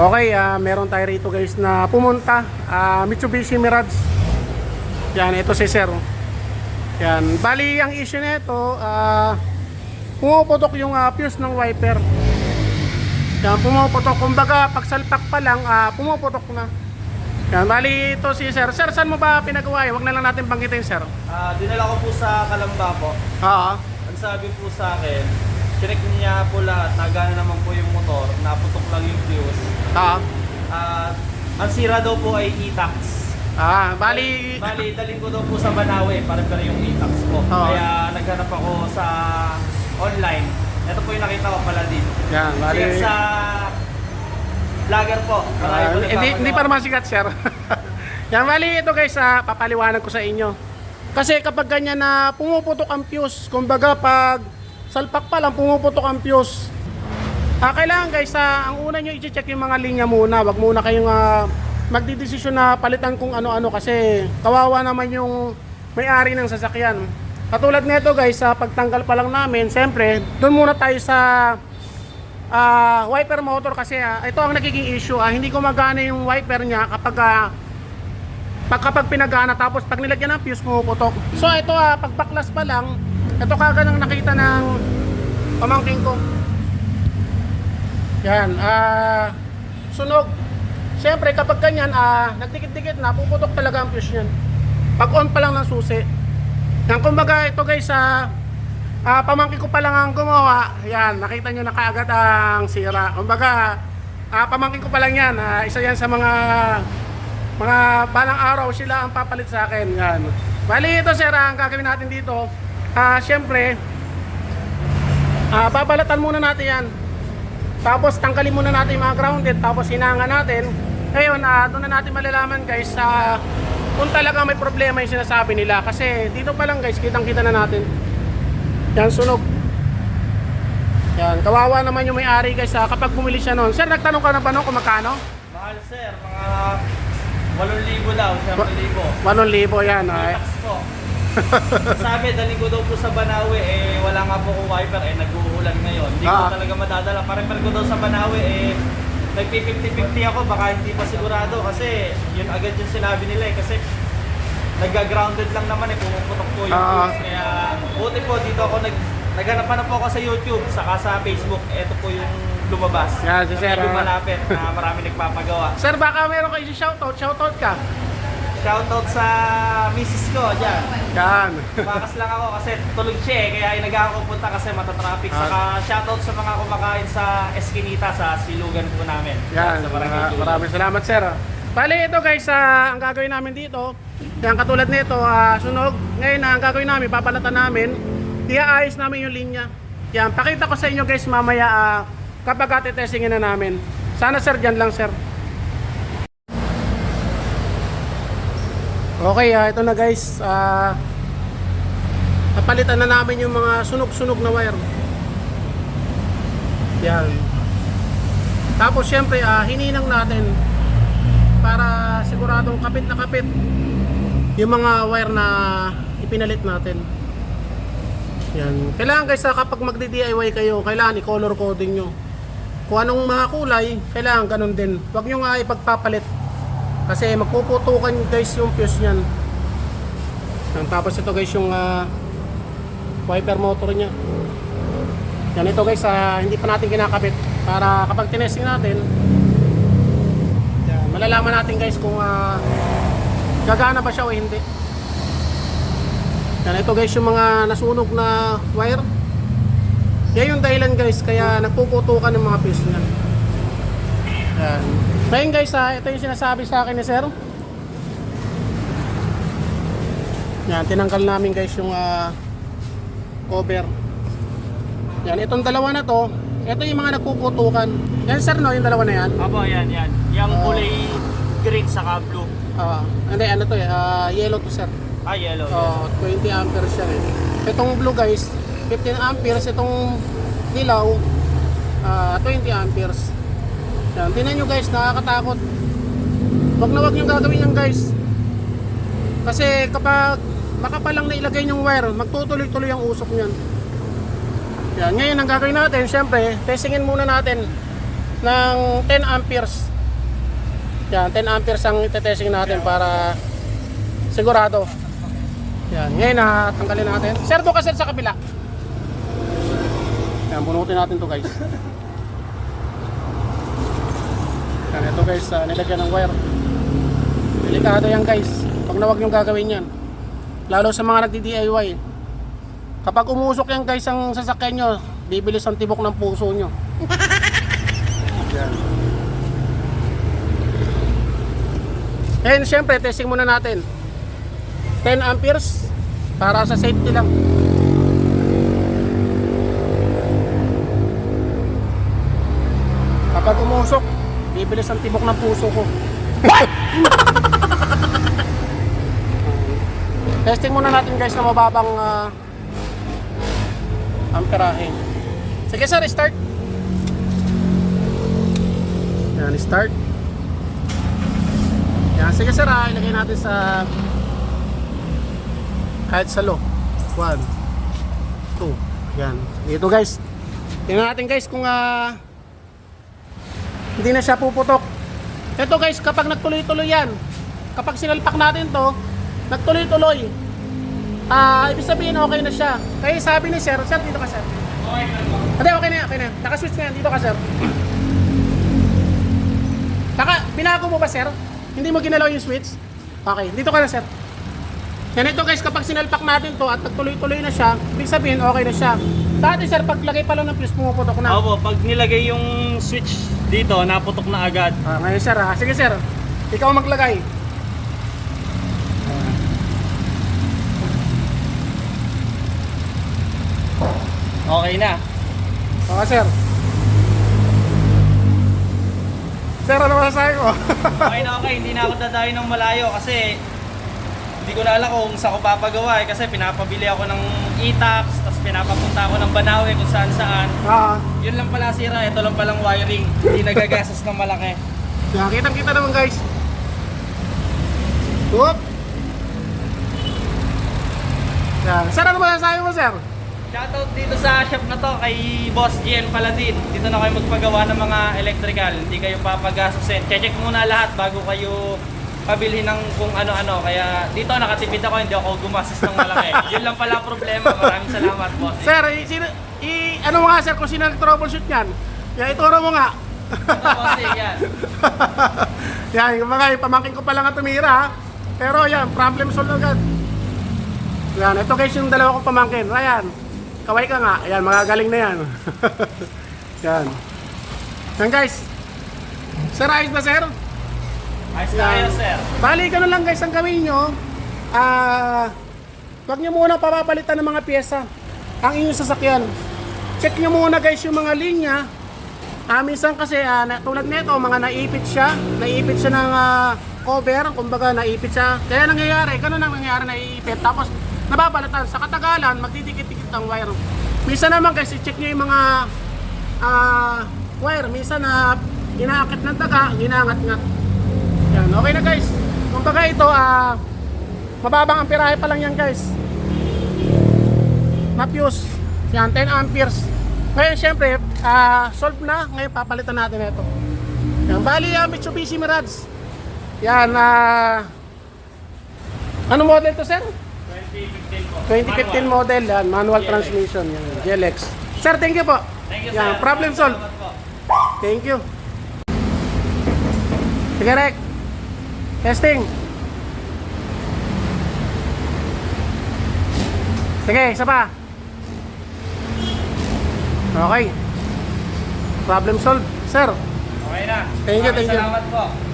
Okay, ah, meron tayo rito guys na pumunta. Ah, Mitsubishi Mirage. Yan, ito si Sir. Yan. Bali, ang issue nito, ah, pumuputok yung ah, fuse ng wiper. Yan, pumuputok. Kumbaga, pagsalpak pa lang, ah, pumuputok na. Yan, bali ito si Sir. Sir, saan mo ba pinagawa yun? Huwag na lang natin banggitin, Sir. Ah, dinala ko po sa Kalamba po. Oo. Ang sabi po sa akin, chinek niya po lahat, nagana naman po yung motor, naputok lang yung fuse. Oo. At ang sira daw po ay e-tax. Ah, bali, Bali, dalhin ko daw po sa Banawe para pero yung e-tax ko. Oo. Kaya naghanap ako sa online. Ito po yung nakita ko pala din. yan, bali. Sikat sa vlogger po. Marami Ah, po hindi, hindi nagpapagawa. pa naman sikat, sir. Yan, bali ito guys, ah, papaliwanag ko sa inyo. Kasi kapag ganyan na pumuputok ang fuse, kumbaga pag salpak pa lang pumuputok ang fuse, ah, kailangan guys, ah, ang una nyo i-check yung mga linya muna. Wag muna kayong ah, magdidesisyon na palitan kung ano-ano kasi kawawa naman yung may-ari ng sasakyan. Katulad nito guys, sa pagtanggal pa lang namin, siyempre, doon muna tayo sa ah wiper motor kasi ah, ito ang nagiging issue ah, hindi gumagana yung wiper niya kapag ah, pag kapag pinagana tapos pag nilagyan ng fuse pumuputok. So ito ah, pag baklas pa lang, ito kagad ang nakita ng pamangking ko. Yan, ah sunog. Siyempre kapag ganyan ah nagdikit-dikit na puputok talaga ang fuse niyan. Pag on pa lang ng susi. Yan kumbaga ito guys ah Ah, pamangkin ko pa lang ang gumawa. Yan, nakita nyo na kaagad ang sira. Kumbaga, ah, pamangkin ko pa lang yan. Ah, isa yan sa mga mga balang araw sila ang papalit sa akin. Yan. Bali ito sir, ah, ang gagawin natin dito. Ah, syempre, ah, babalatan muna natin yan. Tapos tanggalin muna natin yung mga grounded, tapos hinanga natin. Ngayon, ah, doon na natin malalaman guys sa kung talaga may problema yung sinasabi nila. Kasi dito pa lang guys, kitang-kita na natin. Yan, sunog. Yan, kawawa naman yung may-ari guys ha, kapag bumili siya noon. Sir, nagtanong ka na ba noon kung magkano? Mahal sir, mga 8,000 daw, 7,000. 8,000 yan. ah. Sabi, dali ko daw po sa Banawe, eh wala nga po kong wiper, eh nag-uulan ngayon. Hindi Ah. ko talaga madadala. Parang ko daw sa Banawe, eh nagpi-50-50 ako, baka hindi pa sigurado kasi yun agad yung sinabi nila eh. Kasi nagga-grounded lang naman eh, pumuputok po yung Ah. Kaya buti po dito ako nag naghanap na po ako sa YouTube, saka sa Facebook. Ito po yung lumabas. Yan, si Na Sir, medyo ah. malapit na marami nagpapagawa. Sir, baka meron kayo si shoutout. Shoutout ka. Shoutout sa misis ko dyan. Yan. Bakas lang ako kasi tulog siya eh, kaya inaga ako punta kasi matatraffic. Ah. Saka shoutout sa mga kumakain sa Eskinita sa silugan po namin. Yan. Sa Barangay Dulo. maraming salamat sir. Bali ito guys, ah, ang gagawin namin dito, yan katulad nito, ah, sunog. Ngayon ah, ang gagawin namin, papalatan namin, iaayos namin yung linya. Yan, pakita ko sa inyo guys mamaya ah, kapag atitestingin na namin. Sana sir, dyan lang sir. Okay, ah, ito na guys. Ah, napalitan na namin yung mga sunog-sunog na wire. Yan. Tapos syempre, ah, hininang natin para siguradong kapit na kapit yung mga wire na ipinalit natin. Yan. Kailangan guys, ah, kapag magdi-DIY kayo, kailangan i-color coding nyo. Kung anong mga kulay, kailangan ganun din. Huwag nyo nga ipagpapalit. Kasi magpuputukan guys yung fuse nyan. Yan. Tapos ito guys yung ah, wiper motor nya. Yan ito guys, ah, hindi pa natin kinakabit para kapag tinesting natin, yan, malalaman natin guys kung ah, gagana ba siya o hindi. Yan ito guys yung mga nasunog na wire. Yan yung dahilan guys kaya nagpuputukan ng mga fuse niyan. Yan. Ngayon guys, ah, ito yung sinasabi sa akin ni Sir. Yan, tinanggal namin guys yung ah, cover. Yan, itong dalawa na to, ito yung mga nagpuputukan. Yan sir, no, yung dalawa na yan. Apo, yan, yan. Yung Ah. kulay green saka blue. Ah, hindi, ano to eh, ah, yellow to sir. Ah, yellow. Oh, 20 amperes siya eh. Itong blue guys, 15 amperes. Itong dilaw, ah, 20 amperes. Yan, tingnan nyo guys, nakakatakot. Wag na wag nyo gagawin yan guys. Kasi kapag makapal lang na ilagay yung wire, magtutuloy-tuloy ang usok niyan. Yan, ngayon ang gagawin natin, syempre, testingin muna natin ng 10 amperes Yan, 10 amperes ang itetesting natin para sigurado. Yan, ngayon na tanggalin natin. Sir, ka sir sa kabila. Yan, bunutin natin to guys. Yan, ito guys, uh, nilagyan ng wire. Delikado yan guys. Pag na wag nyo gagawin yan. Lalo sa mga nagdi-DIY. Kapag umusok yan guys ang sasakyan nyo, bibilis ang tibok ng puso nyo. Yan. And syempre, testing muna natin. 10 amperes para sa safety lang. Kapag umusok, bibilis ang tibok ng puso ko. Testing muna natin guys na mababang ah, amperahe. Sige sir, start. Yan, start. Yan, sige sir, ah, ilagay natin sa kahit sa low. One, two. Yan. Dito guys. Tingnan natin guys kung ah, hindi na siya puputok. Ito guys, kapag nagtuloy-tuloy yan, kapag sinalpak natin to, nagtuloy-tuloy. Ah, ibig sabihin okay na siya. Kaya sabi ni sir, sir dito ka sir. Okay na okay na okay na. Naka-switch na yan, dito ka sir. Naka, pinago mo ba sir? Hindi mo ginalaw yung switch? Okay, dito ka na sir. Yan ito guys, kapag sinalpak natin to at nagtuloy-tuloy na siya, ibig sabihin okay na siya. Dati sir, paglagay pa lang ng fuse, pumuputok na. Opo, pag nilagay yung switch dito, naputok na agad. Ah, ngayon sir ha. Sige sir, ikaw maglagay. Okay na. Okay sir. Sir, ano masasabi ko? Okay na okay, hindi na ako dadayo ng malayo kasi hindi ko na alam kung saan ko papagawa eh kasi pinapabili ako ng e-tax, tapos pinapapunta ako ng Banawe kung saan saan. Ah, Yun lang pala sira, ito lang palang wiring. Hindi nagagastos ng malaki. yan, kitang kita naman guys. Whoop! Yan. Sir, ano masasabi mo sir? Shoutout dito sa shop na to kay Boss GN Paladin. Dito na kayo magpagawa ng mga electrical. Hindi kayo papagastusin. Check muna lahat bago kayo pabili ng kung ano-ano. Kaya dito nakatipid ako, hindi ako gumastos ng malaki. Yun lang pala ang problema. Maraming salamat, Boss. Sir, i, sino, i, ano mo nga sir kung sino nag-troubleshoot yan? Yan, ituro mo nga. Ito, bossing, yan. yan, yung mga pamangkin ko pa lang ang tumira ha. Pero yan, problem solved agad. Yan, ito guys yung dalawa kong pamangkin. Ryan, kaway ka nga. Yan, magagaling na yan. yan. Yan guys. Sir, ayos na sir? Ayos na kayo, sir. Bali, ganun lang guys ang gawin nyo. Ah, wag nyo muna papapalitan ng mga pyesa ang inyong sasakyan. Check nyo muna guys yung mga linya. Ah, minsan kasi ah, na, tulad nito, mga naipit siya, naipit siya ng ah, cover, kumbaga naipit siya. Kaya nangyayari, ganun ang nangyayari naipit. Tapos nababalatan sa katagalan, magdidikit-dikit ang wire. Minsan naman guys, i-check nyo yung mga ah, wire. Minsan na inaakit ng taga, ginangat-ngat. Yan, okay na guys. Kung baga ito, ah, mababang amperahe pa lang yan guys. Na fuse. Yan, 10 amperes. Ngayon, syempre, ah, solve na. Ngayon, papalitan natin ito. Yan, bali, ah, Mitsubishi Mirage. Yan, ah, ano model to, sir? 2015 po. 2015 model, yan, manual transmission, yan, GLX. Sir, thank you po. Thank you, Yan, sir. problem solved. Thank you. Sige, Rek. Testing. Sige, isa pa. Okay. Problem solved. Sir, Okay na. Thank you, thank you. Salamat po.